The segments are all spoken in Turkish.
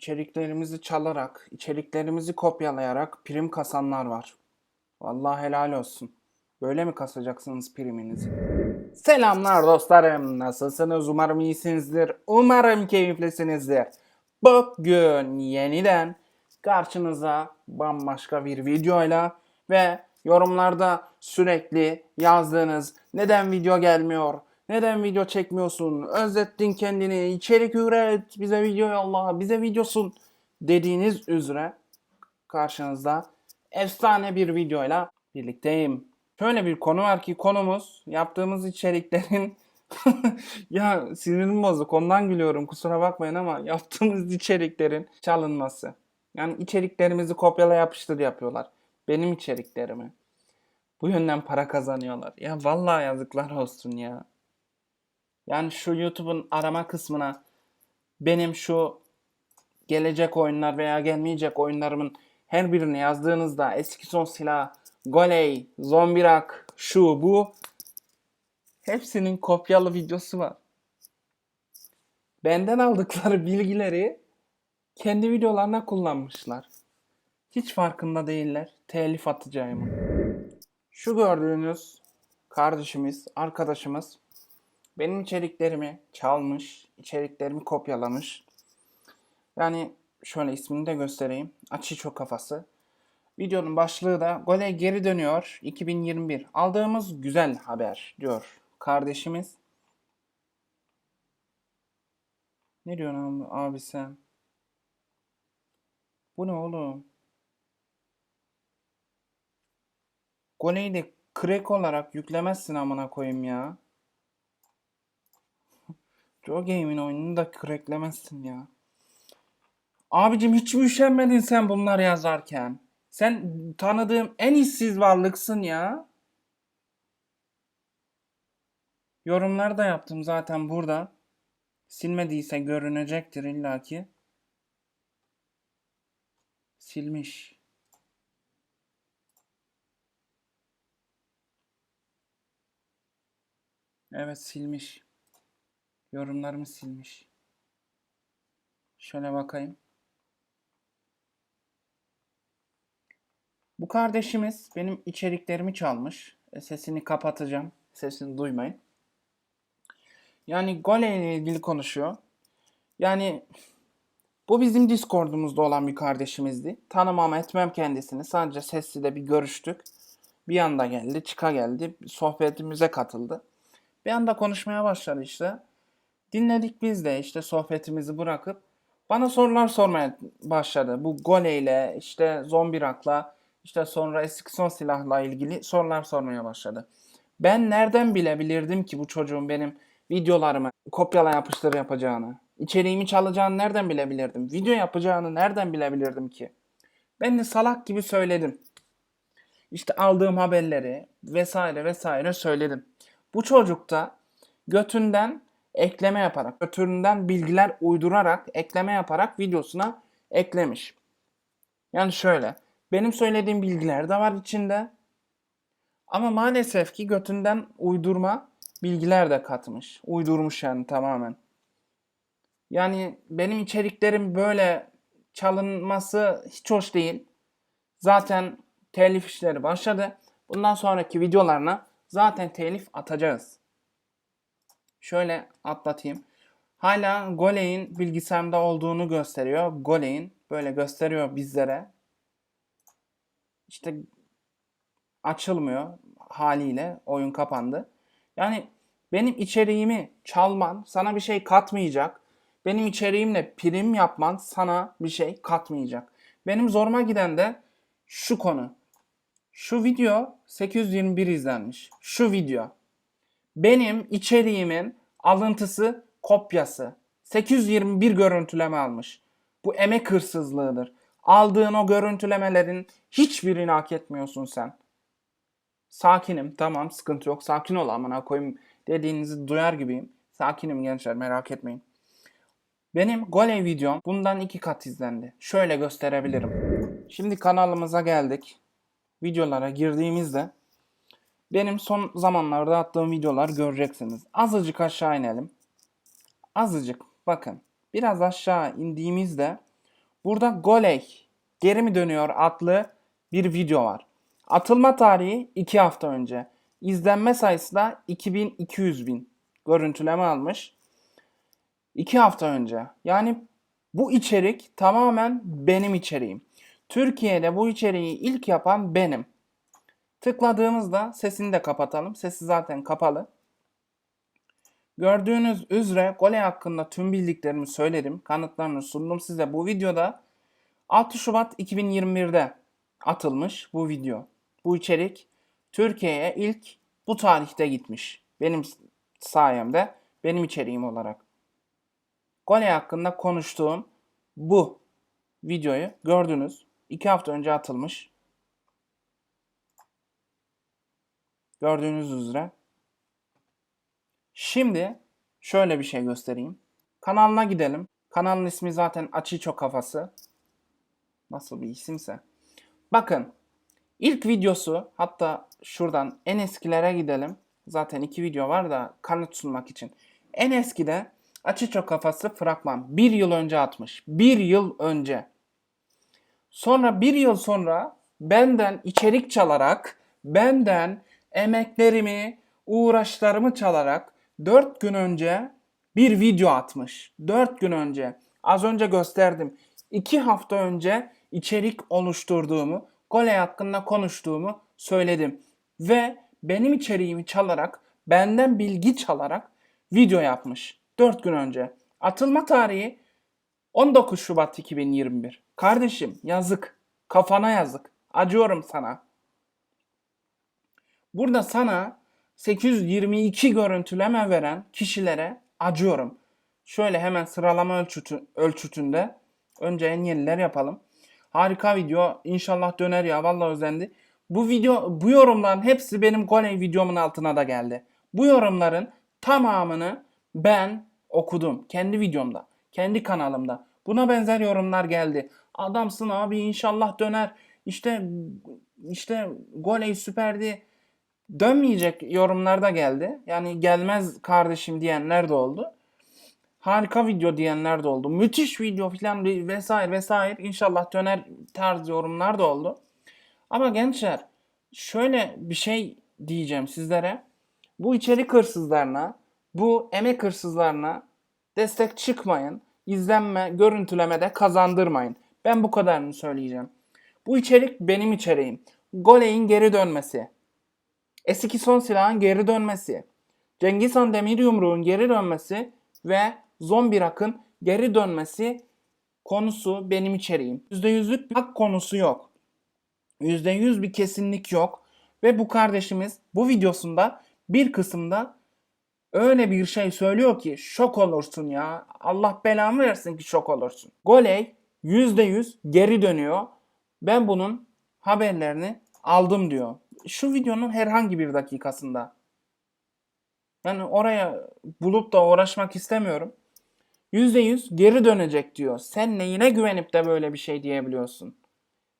içeriklerimizi çalarak, içeriklerimizi kopyalayarak prim kasanlar var. Vallahi helal olsun. Böyle mi kasacaksınız priminizi? Selamlar dostlarım. Nasılsınız? Umarım iyisinizdir. Umarım keyiflisinizdir. Bugün yeniden karşınıza bambaşka bir videoyla ve yorumlarda sürekli yazdığınız neden video gelmiyor, neden video çekmiyorsun, özlettin kendini, içerik üret, bize video yolla, bize videosun dediğiniz üzere karşınızda efsane bir videoyla birlikteyim. Şöyle bir konu var ki konumuz yaptığımız içeriklerin ya sinirim bozuk ondan gülüyorum kusura bakmayın ama yaptığımız içeriklerin çalınması. Yani içeriklerimizi kopyala yapıştır yapıyorlar. Benim içeriklerimi. Bu yönden para kazanıyorlar. Ya vallahi yazıklar olsun ya. Yani şu YouTube'un arama kısmına benim şu gelecek oyunlar veya gelmeyecek oyunlarımın her birini yazdığınızda eski son silah, Goley, Zombirak, şu bu hepsinin kopyalı videosu var. Benden aldıkları bilgileri kendi videolarına kullanmışlar. Hiç farkında değiller telif atacağımı. Şu gördüğünüz kardeşimiz, arkadaşımız benim içeriklerimi çalmış, içeriklerimi kopyalamış. Yani şöyle ismini de göstereyim. Açıço kafası. Videonun başlığı da gole geri dönüyor 2021. Aldığımız güzel haber diyor kardeşimiz. Ne diyorsun abi, abi sen? Bu ne oğlum? Goleyi de crack olarak yüklemezsin amına koyayım ya. Joe Game'in oyununu da cracklemezsin ya. Abicim hiç mi üşenmedin sen bunları yazarken? Sen tanıdığım en işsiz varlıksın ya. Yorumlar da yaptım zaten burada. Silmediyse görünecektir illaki. Silmiş. Evet silmiş. Yorumlarımı silmiş. Şöyle bakayım. Bu kardeşimiz benim içeriklerimi çalmış. E, Sesini kapatacağım. Sesini duymayın. Yani Gole ile ilgili konuşuyor. Yani bu bizim Discord'umuzda olan bir kardeşimizdi. Tanımam etmem kendisini. Sadece sesli de bir görüştük. Bir anda geldi, çıka geldi. Sohbetimize katıldı. Bir anda konuşmaya başladı işte. Dinledik biz de işte sohbetimizi bırakıp bana sorular sormaya başladı. Bu Gole ile işte Zombirak'la işte sonra eski son silahla ilgili sorular sormaya başladı. Ben nereden bilebilirdim ki bu çocuğun benim videolarımı kopyala yapıştır yapacağını? İçeriğimi çalacağını nereden bilebilirdim? Video yapacağını nereden bilebilirdim ki? Ben de salak gibi söyledim. İşte aldığım haberleri vesaire vesaire söyledim. Bu çocuk da götünden ekleme yaparak, götünden bilgiler uydurarak, ekleme yaparak videosuna eklemiş. Yani şöyle, benim söylediğim bilgiler de var içinde. Ama maalesef ki götünden uydurma bilgiler de katmış. Uydurmuş yani tamamen. Yani benim içeriklerim böyle çalınması hiç hoş değil. Zaten telif işleri başladı. Bundan sonraki videolarına zaten telif atacağız. Şöyle atlatayım. Hala Goley'in bilgisayarımda olduğunu gösteriyor. Goley'in böyle gösteriyor bizlere. İşte açılmıyor haliyle. Oyun kapandı. Yani benim içeriğimi çalman sana bir şey katmayacak. Benim içeriğimle prim yapman sana bir şey katmayacak. Benim zoruma giden de şu konu. Şu video 821 izlenmiş. Şu video. Benim içeriğimin alıntısı, kopyası. 821 görüntüleme almış. Bu emek hırsızlığıdır. Aldığın o görüntülemelerin hiçbirini hak etmiyorsun sen. Sakinim tamam sıkıntı yok. Sakin ol amına koyayım dediğinizi duyar gibiyim. Sakinim gençler merak etmeyin. Benim Goley videom bundan iki kat izlendi. Şöyle gösterebilirim. Şimdi kanalımıza geldik. Videolara girdiğimizde benim son zamanlarda attığım videolar göreceksiniz. Azıcık aşağı inelim. Azıcık bakın. Biraz aşağı indiğimizde Burada Goley geri mi dönüyor adlı bir video var. Atılma tarihi 2 hafta önce. İzlenme sayısı da 2200 bin görüntüleme almış. 2 hafta önce. Yani bu içerik tamamen benim içeriğim. Türkiye'de bu içeriği ilk yapan benim. Tıkladığımızda sesini de kapatalım. Sesi zaten kapalı. Gördüğünüz üzere Gole hakkında tüm bildiklerimi söyledim. Kanıtlarını sundum size bu videoda. 6 Şubat 2021'de atılmış bu video. Bu içerik Türkiye'ye ilk bu tarihte gitmiş. Benim sayemde, benim içeriğim olarak. Gole hakkında konuştuğum bu videoyu gördünüz. 2 hafta önce atılmış. Gördüğünüz üzere. Şimdi şöyle bir şey göstereyim. Kanalına gidelim. Kanalın ismi zaten Açıço Kafası. Nasıl bir isimse. Bakın ilk videosu hatta şuradan en eskilere gidelim. Zaten iki video var da kanıt sunmak için. En eskide Açıço Kafası fragman. Bir yıl önce atmış. Bir yıl önce. Sonra bir yıl sonra benden içerik çalarak, benden emeklerimi, uğraşlarımı çalarak 4 gün önce bir video atmış. 4 gün önce. Az önce gösterdim. 2 hafta önce içerik oluşturduğumu, Gole hakkında konuştuğumu söyledim. Ve benim içeriğimi çalarak, benden bilgi çalarak video yapmış. 4 gün önce. Atılma tarihi 19 Şubat 2021. Kardeşim yazık. Kafana yazık. Acıyorum sana. Burada sana 822 görüntüleme veren kişilere acıyorum. Şöyle hemen sıralama ölçütü, ölçütünde önce en yeniler yapalım. Harika video. İnşallah döner ya. Vallahi özendi. Bu video, bu yorumların hepsi benim Goley videomun altına da geldi. Bu yorumların tamamını ben okudum. Kendi videomda. Kendi kanalımda. Buna benzer yorumlar geldi. Adamsın abi inşallah döner. İşte işte Goley süperdi. Dönmeyecek yorumlar da geldi. Yani gelmez kardeşim diyenler de oldu. Harika video diyenler de oldu. Müthiş video falan vesaire vesaire. İnşallah döner tarz yorumlar da oldu. Ama gençler şöyle bir şey diyeceğim sizlere. Bu içerik hırsızlarına, bu emek hırsızlarına destek çıkmayın. İzlenme, görüntüleme de kazandırmayın. Ben bu kadarını söyleyeceğim. Bu içerik benim içeriğim. Goley'in geri dönmesi. Eski son silahın geri dönmesi. Cengiz Han Demir Yumruğun geri dönmesi ve Zombi Rock'ın geri dönmesi konusu benim içeriğim. %100'lük bir hak konusu yok. %100 bir kesinlik yok. Ve bu kardeşimiz bu videosunda bir kısımda öyle bir şey söylüyor ki şok olursun ya. Allah belamı versin ki şok olursun. Goley %100 geri dönüyor. Ben bunun haberlerini aldım diyor. Şu videonun herhangi bir dakikasında. Yani oraya bulup da uğraşmak istemiyorum. %100 geri dönecek diyor. Sen neyine güvenip de böyle bir şey diyebiliyorsun?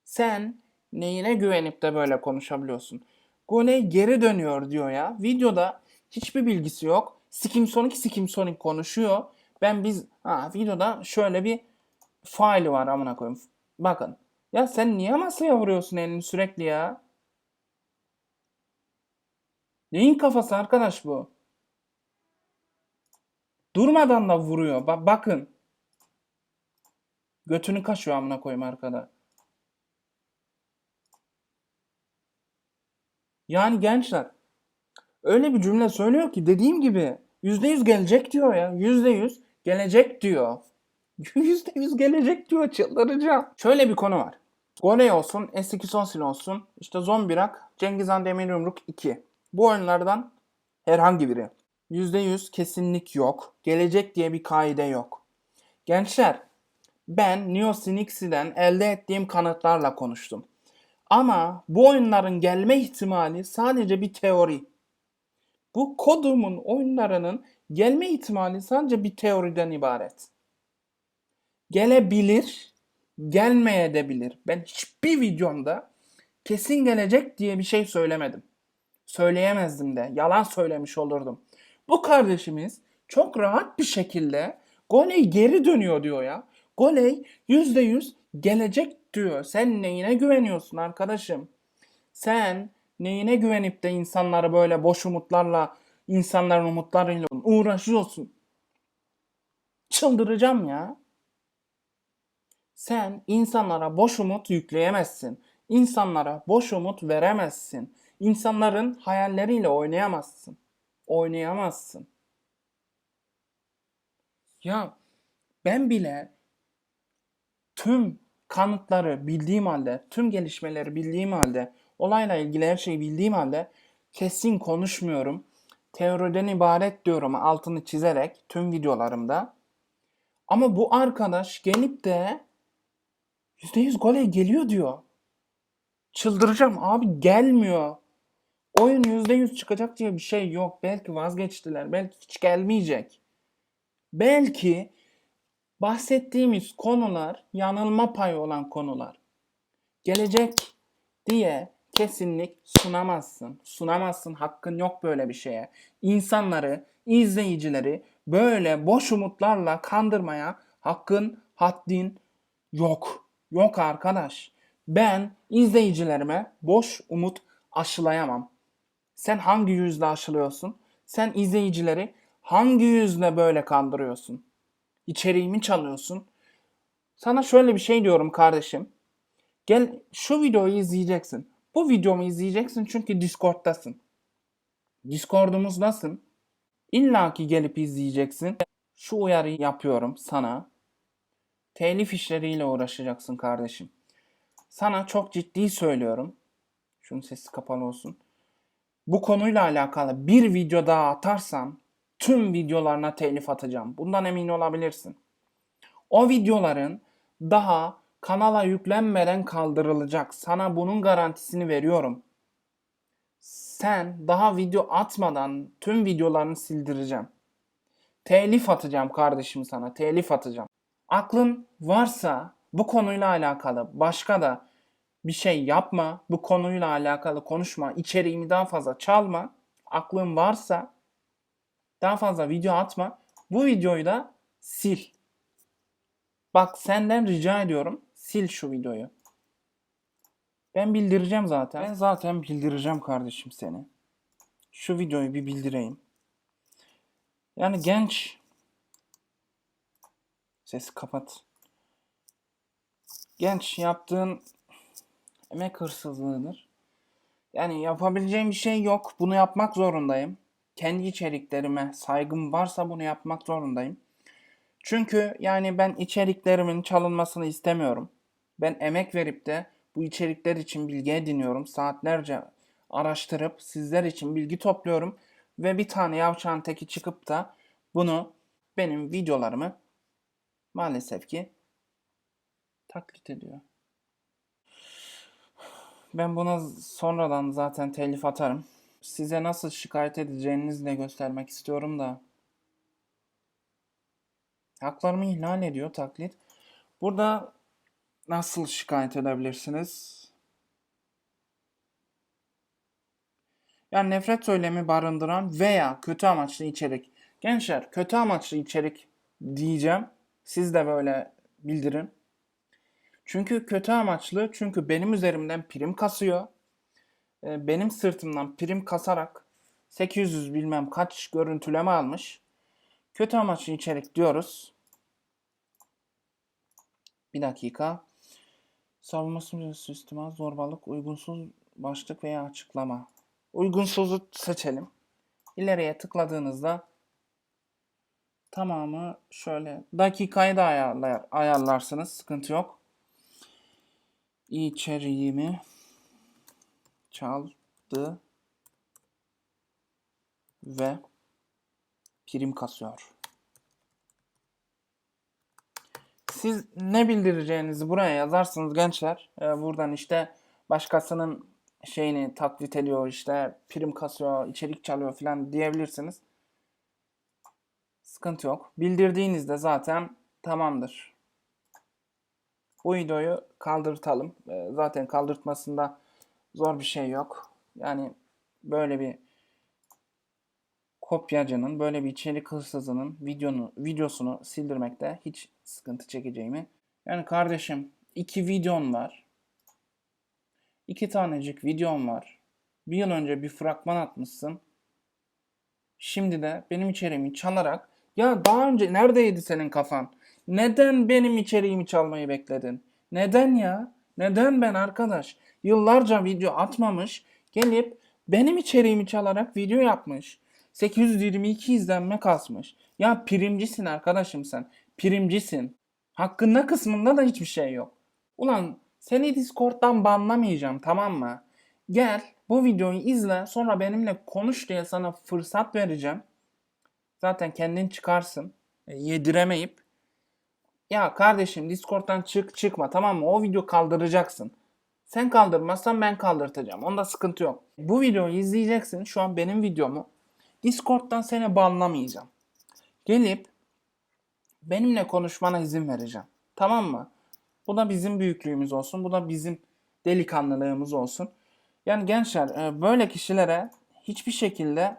Sen neyine güvenip de böyle konuşabiliyorsun? Goley geri dönüyor diyor ya. Videoda hiçbir bilgisi yok. Skim Sonic Skim Sonic konuşuyor. Ben biz ha videoda şöyle bir faili var amına koyayım. Bakın. Ya sen niye masaya vuruyorsun elini sürekli ya? Neyin kafası arkadaş bu? Durmadan da vuruyor. Ba bakın. Götünü kaşıyor amına koyayım arkada. Yani gençler öyle bir cümle söylüyor ki dediğim gibi %100 gelecek diyor ya. %100 gelecek diyor. %100 gelecek diyor çıldıracağım. Şöyle bir konu var. Goley olsun, S2 Sonsil olsun, işte Zombirak, Cengiz Han Demir Yumruk 2. Bu oyunlardan herhangi biri. %100 kesinlik yok. Gelecek diye bir kaide yok. Gençler, ben Neo Cynics'den elde ettiğim kanıtlarla konuştum. Ama bu oyunların gelme ihtimali sadece bir teori. Bu kodumun oyunlarının gelme ihtimali sadece bir teoriden ibaret. Gelebilir, gelmeyebilir. Ben hiçbir videomda kesin gelecek diye bir şey söylemedim. Söyleyemezdim de. Yalan söylemiş olurdum. Bu kardeşimiz çok rahat bir şekilde Goley geri dönüyor diyor ya. Goley %100 gelecek diyor. Sen neyine güveniyorsun arkadaşım? Sen neyine güvenip de insanları böyle boş umutlarla, insanların umutlarıyla uğraşıyorsun? Çıldıracağım ya. Sen insanlara boş umut yükleyemezsin. İnsanlara boş umut veremezsin. İnsanların hayalleriyle oynayamazsın. Oynayamazsın. Ya ben bile tüm kanıtları bildiğim halde, tüm gelişmeleri bildiğim halde, olayla ilgili her şeyi bildiğim halde kesin konuşmuyorum. Teoriden ibaret diyorum altını çizerek tüm videolarımda. Ama bu arkadaş gelip de %100 gole geliyor diyor. Çıldıracağım abi gelmiyor. Oyun %100 çıkacak diye bir şey yok. Belki vazgeçtiler. Belki hiç gelmeyecek. Belki bahsettiğimiz konular yanılma payı olan konular. Gelecek diye kesinlik sunamazsın. Sunamazsın. Hakkın yok böyle bir şeye. İnsanları, izleyicileri böyle boş umutlarla kandırmaya hakkın, haddin yok. Yok arkadaş. Ben izleyicilerime boş umut aşılayamam. Sen hangi yüzle aşılıyorsun? Sen izleyicileri hangi yüzle böyle kandırıyorsun? İçeriğimi çalıyorsun. Sana şöyle bir şey diyorum kardeşim. Gel şu videoyu izleyeceksin. Bu videomu izleyeceksin çünkü Discord'tasın. Discord'umuzdasın. İlla ki gelip izleyeceksin. Şu uyarıyı yapıyorum sana. Telif işleriyle uğraşacaksın kardeşim. Sana çok ciddi söylüyorum. Şunun sesi kapalı olsun. Bu konuyla alakalı bir video daha atarsan tüm videolarına telif atacağım. Bundan emin olabilirsin. O videoların daha kanala yüklenmeden kaldırılacak. Sana bunun garantisini veriyorum. Sen daha video atmadan tüm videolarını sildireceğim. Telif atacağım kardeşim sana. Telif atacağım. Aklın varsa bu konuyla alakalı başka da bir şey yapma. Bu konuyla alakalı konuşma. içeriğimi daha fazla çalma. Aklın varsa daha fazla video atma. Bu videoyu da sil. Bak senden rica ediyorum. Sil şu videoyu. Ben bildireceğim zaten. Ben zaten bildireceğim kardeşim seni. Şu videoyu bir bildireyim. Yani genç Sesi kapat. Genç yaptığın emek hırsızlığıdır. Yani yapabileceğim bir şey yok. Bunu yapmak zorundayım. Kendi içeriklerime saygım varsa bunu yapmak zorundayım. Çünkü yani ben içeriklerimin çalınmasını istemiyorum. Ben emek verip de bu içerikler için bilgi ediniyorum. Saatlerce araştırıp sizler için bilgi topluyorum. Ve bir tane yavşağın teki çıkıp da bunu benim videolarımı maalesef ki taklit ediyor. Ben buna sonradan zaten telif atarım. Size nasıl şikayet edeceğinizi de göstermek istiyorum da. Haklarımı ihlal ediyor taklit. Burada nasıl şikayet edebilirsiniz? Yani nefret söylemi barındıran veya kötü amaçlı içerik. Gençler kötü amaçlı içerik diyeceğim. Siz de böyle bildirin. Çünkü kötü amaçlı. Çünkü benim üzerimden prim kasıyor. Ee, benim sırtımdan prim kasarak 800 bilmem kaç görüntüleme almış. Kötü amaçlı içerik diyoruz. Bir dakika. Savunması sistema zorbalık, uygunsuz başlık veya açıklama. Uygunsuzu seçelim. İleriye tıkladığınızda tamamı şöyle dakikayı da ayarlar, ayarlarsınız. Sıkıntı yok. İçeriğimi çaldı ve prim kasıyor. Siz ne bildireceğinizi buraya yazarsınız gençler. Ee, buradan işte başkasının şeyini taklit ediyor işte prim kasıyor, içerik çalıyor falan diyebilirsiniz. Sıkıntı yok. Bildirdiğinizde zaten tamamdır. Bu videoyu kaldırtalım. Ee, zaten kaldırtmasında zor bir şey yok. Yani böyle bir kopyacının, böyle bir içerik hırsızının videonu, videosunu sildirmekte hiç sıkıntı çekeceğimi. Yani kardeşim iki videon var. İki tanecik videom var. Bir yıl önce bir fragman atmışsın. Şimdi de benim içeriğimi çalarak ya daha önce neredeydi senin kafan? Neden benim içeriğimi çalmayı bekledin? Neden ya? Neden ben arkadaş? Yıllarca video atmamış, gelip benim içeriğimi çalarak video yapmış. 822 izlenme kasmış. Ya primcisin arkadaşım sen. Primcisin. Hakkında kısmında da hiçbir şey yok. Ulan seni Discord'dan banlamayacağım tamam mı? Gel bu videoyu izle sonra benimle konuş diye sana fırsat vereceğim. Zaten kendin çıkarsın. E, yediremeyip. Ya kardeşim Discord'dan çık çıkma tamam mı? O video kaldıracaksın. Sen kaldırmazsan ben kaldırtacağım. Onda sıkıntı yok. Bu videoyu izleyeceksin. Şu an benim videomu. Discord'dan seni banlamayacağım. Gelip benimle konuşmana izin vereceğim. Tamam mı? Bu da bizim büyüklüğümüz olsun. Bu da bizim delikanlılığımız olsun. Yani gençler e, böyle kişilere hiçbir şekilde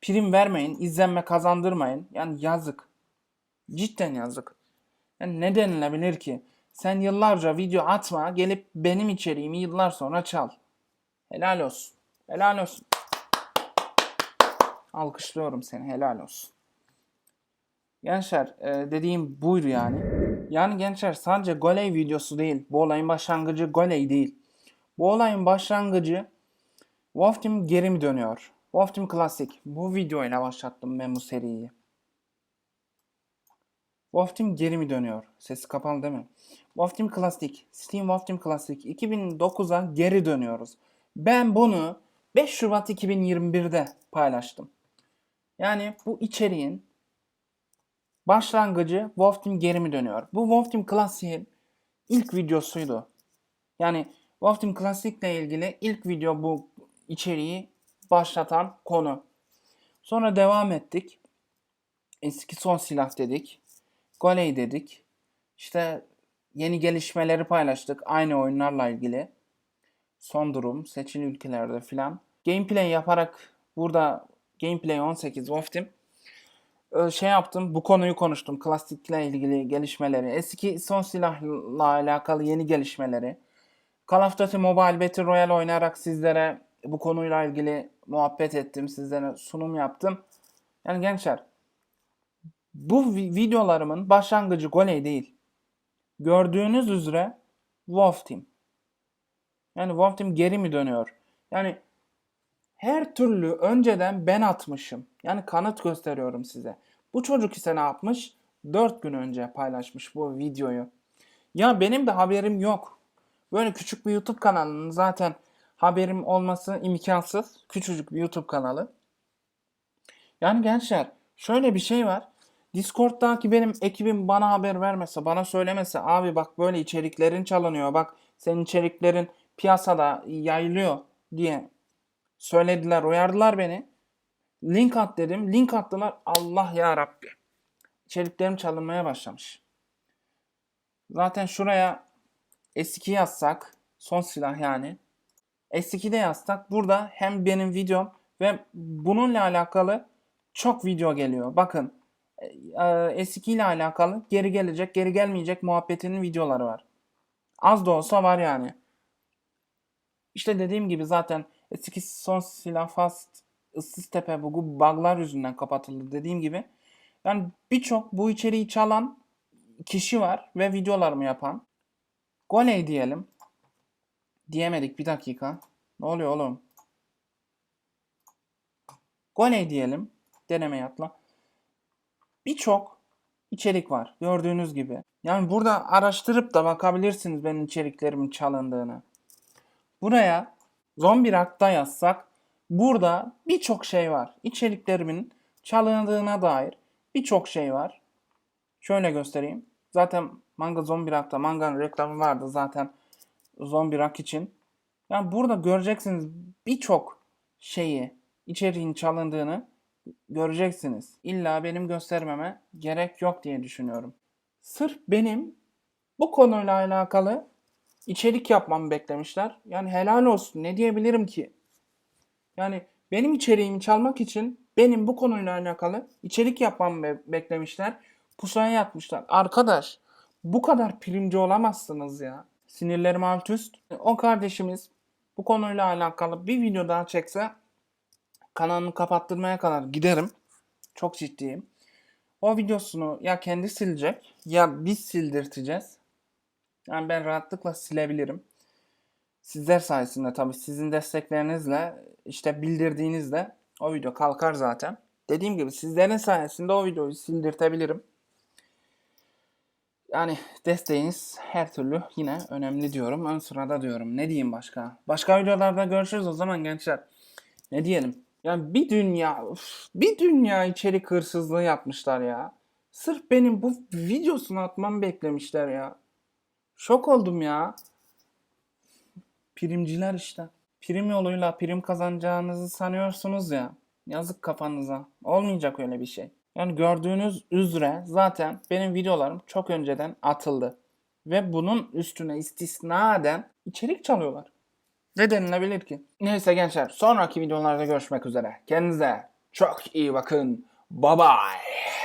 prim vermeyin, izlenme kazandırmayın. Yani yazık. Cidden yazık. Yani ne denilebilir ki? Sen yıllarca video atma, gelip benim içeriğimi yıllar sonra çal. Helal olsun. Helal olsun. Alkışlıyorum seni. Helal olsun. Gençler e, dediğim buydu yani. Yani gençler sadece Goley videosu değil. Bu olayın başlangıcı Goley değil. Bu olayın başlangıcı Wolf Team geri mi dönüyor? Wolf Team Classic. Bu videoyla başlattım ben bu seriyi. Wolf Team geri mi dönüyor? Sesi kapalı değil mi? Wolf Team Classic. Steam Wolf Team Classic. 2009'a geri dönüyoruz. Ben bunu 5 Şubat 2021'de paylaştım. Yani bu içeriğin başlangıcı Wolf Team geri mi dönüyor? Bu Wolf Team Classic'in ilk videosuydu. Yani Wolf Team Classic ile ilgili ilk video bu içeriği başlatan konu. Sonra devam ettik. Eski son silah dedik. Goley dedik. İşte yeni gelişmeleri paylaştık. Aynı oyunlarla ilgili. Son durum, seçili ülkelerde filan. Gameplay yaparak burada Gameplay 18 Wolf şey yaptım. Bu konuyu konuştum. Klasikle ilgili gelişmeleri. Eski son silahla alakalı yeni gelişmeleri. Call of Duty Mobile Battle Royale oynayarak sizlere bu konuyla ilgili muhabbet ettim. Sizlere sunum yaptım. Yani gençler bu vi- videolarımın başlangıcı Goley değil. Gördüğünüz üzere Wolf Team. Yani Wolf Team geri mi dönüyor? Yani her türlü önceden ben atmışım. Yani kanıt gösteriyorum size. Bu çocuk ise ne yapmış? 4 gün önce paylaşmış bu videoyu. Ya benim de haberim yok. Böyle küçük bir YouTube kanalının zaten haberim olması imkansız. Küçücük bir YouTube kanalı. Yani gençler şöyle bir şey var. Discord'daki benim ekibim bana haber vermese, bana söylemese abi bak böyle içeriklerin çalınıyor. Bak senin içeriklerin piyasada yayılıyor diye söylediler, uyardılar beni. Link at dedim. Link attılar. Allah ya Rabbi. İçeriklerim çalınmaya başlamış. Zaten şuraya S2 yazsak, son silah yani. S2'de yazsak burada hem benim videom ve bununla alakalı çok video geliyor. Bakın S2 ile alakalı geri gelecek, geri gelmeyecek muhabbetinin videoları var. Az da olsa var yani. İşte dediğim gibi zaten S2 son silah fast ıssız tepe bu bug'lar yüzünden kapatıldı dediğim gibi. Yani birçok bu içeriği çalan kişi var ve videolarımı yapan. Goley diyelim. Diyemedik bir dakika. Ne oluyor oğlum? Goley diyelim. Deneme yatla. Birçok içerik var. Gördüğünüz gibi. Yani burada araştırıp da bakabilirsiniz benim içeriklerimin çalındığını. Buraya zombi rakta yazsak burada birçok şey var. İçeriklerimin çalındığına dair birçok şey var. Şöyle göstereyim. Zaten manga zombi rakta manganın reklamı vardı zaten zombi rak için. Yani burada göreceksiniz birçok şeyi, içeriğin çalındığını göreceksiniz. İlla benim göstermeme gerek yok diye düşünüyorum. Sırf benim bu konuyla alakalı içerik yapmamı beklemişler. Yani helal olsun ne diyebilirim ki? Yani benim içeriğimi çalmak için benim bu konuyla alakalı içerik yapmamı be- beklemişler. Pusaya yatmışlar. Arkadaş bu kadar primci olamazsınız ya. Sinirlerim alt üst. O kardeşimiz bu konuyla alakalı bir video daha çekse kanalını kapattırmaya kadar giderim. Çok ciddiyim. O videosunu ya kendi silecek ya biz sildirteceğiz. Yani ben rahatlıkla silebilirim. Sizler sayesinde tabii sizin desteklerinizle işte bildirdiğinizde o video kalkar zaten. Dediğim gibi sizlerin sayesinde o videoyu sildirtebilirim. Yani desteğiniz her türlü yine önemli diyorum. Ön sırada diyorum. Ne diyeyim başka? Başka videolarda görüşürüz o zaman gençler. Ne diyelim? Yani bir dünya, üf, bir dünya içerik hırsızlığı yapmışlar ya. Sırf benim bu videosunu atmamı beklemişler ya. Şok oldum ya. Primciler işte. Prim yoluyla prim kazanacağınızı sanıyorsunuz ya. Yazık kafanıza. Olmayacak öyle bir şey. Yani gördüğünüz üzere zaten benim videolarım çok önceden atıldı. Ve bunun üstüne istisnaden içerik çalıyorlar. Ne denilebilir ki? Neyse gençler sonraki videolarda görüşmek üzere. Kendinize çok iyi bakın. Bye bye.